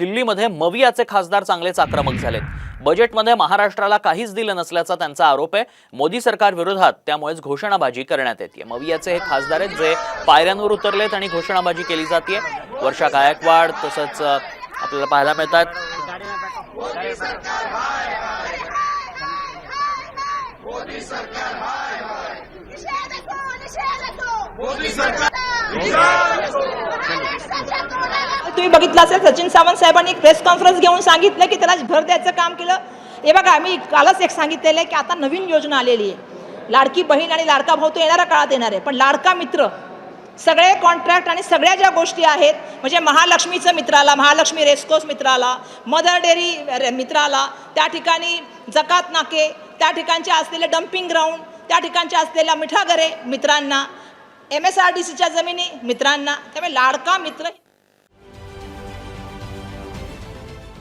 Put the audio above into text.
दिल्लीमध्ये मवियाचे खासदार चांगलेच आक्रमक झालेत. बजेटमध्ये महाराष्ट्राला काहीच दिलं नसल्याचा त्यांचा आरोप आहे. मोदी सरकार विरोधात त्यामुळेच घोषणाबाजी करण्यात येते. मवियाचे हे खासदार आहेत जे पायऱ्यांवर उतरलेत आणि घोषणाबाजी केली जाते. वर्षा गायकवाड तसंच आपल्याला पाहायला मिळतात. तुम्ही बघितलं असेल सचिन सावंत साहेबांनी एक प्रेस कॉन्फरन्स घेऊन सांगितलं की त्याला भर द्यायचं काम केलं. हे बघा मी कालच एक सांगितलेलं आहे की आता नवीन योजना आलेली आहे. लाडकी बहीण आणि लाडका भाऊ तो येणाऱ्या काळात येणार आहे पण लाडका मित्र सगळे कॉन्ट्रॅक्ट आणि सगळ्या ज्या गोष्टी आहेत म्हणजे महालक्ष्मीचं मित्राला महालक्ष्मी रेस्कोस मित्राला मदर डेअरी मित्राला त्या ठिकाणी जकात नाके त्या ठिकाणचे असलेले डम्पिंग ग्राउंड त्या ठिकाणचे असलेल्या मिठागरे मित्रांना एम एस आर डी सीच्या जमिनी मित्रांना त्यामुळे लाडका मित्र